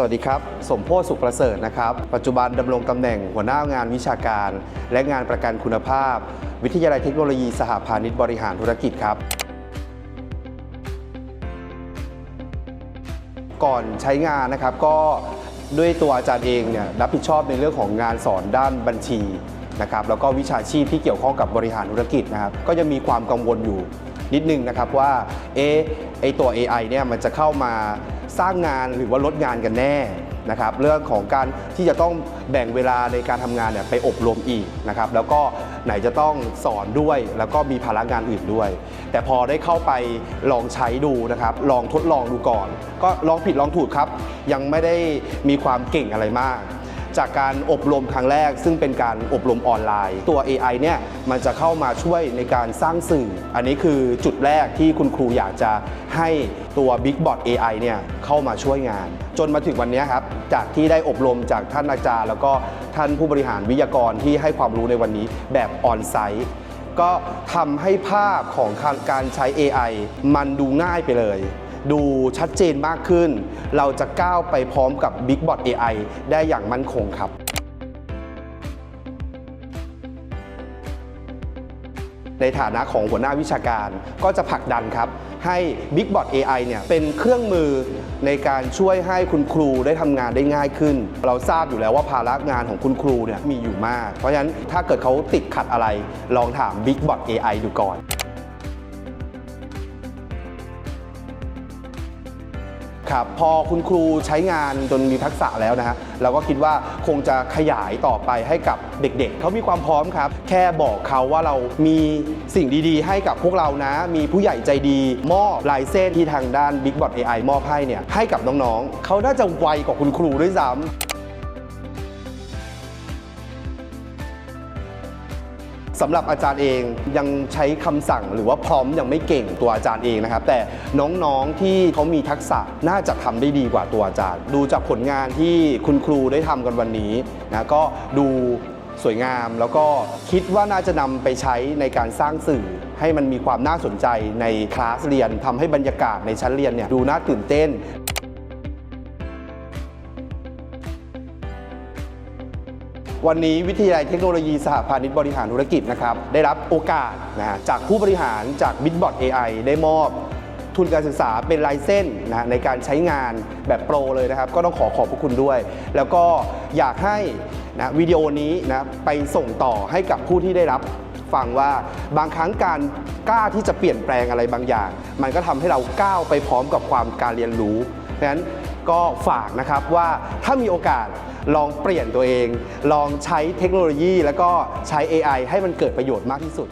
สวัสดีครับ สมโพศสุขประเสริฐนะครับ ปัจจุบันดำรงตำแหน่งหัวหน้างานวิชาการ และงานประกันคุณภาพ วิทยาลัยเทคโนโลยีสหพาณิชย์บริหารธุรกิจครับ ก่อนใช้งานนะครับก็ด้วยตัวอาจารย์เองเนี่ยรับผิดชอบในเรื่องของงานสอนด้านบัญชีนะครับแล้วก็วิชาชีพที่เกี่ยวข้องกับบริหารธุรกิจนะครับก็ยังมีความกังวลอยู่ นิดนึงนะครับว่าเอไอตัว AI เนี่ยมันจะเข้ามาสร้างงานหรือว่าลดงานกันแน่นะครับเรื่องของการที่จะต้องแบ่งเวลาในการทำงานเนี่ยไปอบรมอีกนะครับแล้วก็ไหนจะต้องสอนด้วย แล้วก็มีภาระงานอื่นด้วย แต่พอได้เข้าไปลองใช้ดูนะครับลองทดลองดูก่อน ก็ลองผิดลองถูกครับ ยังไม่ได้มีความเก่งอะไรมาก จากการอบรมครั้งแรก ซึ่งเป็นการอบรมออนไลน์ ตัว AI เนี่ยมันจะเข้ามาช่วยในการสร้างสื่อ อันนี้คือจุดแรกที่คุณครูอยากจะให้ตัว Big Bot AI เนี่ยเข้ามาช่วยงาน จนมาถึงวันนี้ครับ จากที่ได้อบรมจากท่านอาจารย์ แล้วก็ท่านผู้บริหารวิทยากรที่ให้ความรู้ในวันนี้แบบออนไซต์ก็ทำให้ภาพของการใช้ AI มันดูง่ายไปเลย ดูชัดเจนมากขึ้น เราจะก้าวไปพร้อมกับ Big Bot AI ได้อย่างมั่นคงครับในฐานะของหัวหน้าวิชาการก็จะผลักดันครับ ให้ Big Bot AI เนี่ยเป็นเครื่องมือในการช่วยให้คุณครูได้ทำงานได้ง่ายขึ้น เราทราบอยู่แล้วว่าภาระงานของคุณครูเนี่ยมีอยู่มาก เพราะฉะนั้นถ้าเกิดเขาติดขัดอะไร ลองถาม Big Bot AI ดูก่อน ครับพอคุณครูใช้งานจนมีทักษะแล้วนะฮะเราก็คิดว่าคงจะขยายต่อไปให้กับเด็กๆเขามีความพร้อมครับ แค่บอกเขาว่าเรามีสิ่งดีๆ ให้กับพวกเรานะ มีผู้ใหญ่ใจดี มอบลายเส้นที่ทางด้าน Big Bot AI มอบให้เนี่ยให้กับน้องๆ เขาน่าจะไวกว่าคุณครูด้วยซ้ำ สำหรับอาจารย์เองยังใช้คำสั่งหรือว่าพร้อมยังไม่เก่งตัวอาจารย์เองนะครับ แต่น้องๆที่เขามีทักษะน่าจะทำได้ดีกว่าตัวอาจารย์ ดูจากผลงานที่คุณครูได้ทำกันวันนี้นะก็ดูสวยงามแล้วก็คิดว่าน่าจะนำไปใช้ในการสร้างสื่อ ให้มันมีความน่าสนใจในคลาสเรียนทำให้บรรยากาศในชั้นเรียนเนี่ยดูน่าตื่นเต้น วันนี้วิทยาลัยเทคโนโลยีสหพาณิชย์บริหารธุรกิจนะครับได้รับโอกาสนะฮะจากผู้บริหารจาก b i t b o t AI ได้มอบทุนการศึกษาเป็นลายเส้นนะในการใช้งานแบบโปรเลยนะครับ ก็ต้องขอขอบพระคุณด้วย แล้วก็อยากให้นะวิดีโอนี้นะไปส่งต่อให้กับผู้ที่ได้รับฟังว่าบางครั้งการกล้าที่จะเปลี่ยนแปลงอะไรบางอย่าง มันก็ทำให้เราก้าวไปพร้อมกับความการเรียนรู้เพราะฉะนั้น ก็ฝากนะครับว่าถ้ามีโอกาสลองเปลี่ยนตัวเอง ลองใช้เทคโนโลยี แล้วก็ใช้ AI ให้มันเกิดประโยชน์มากที่สุด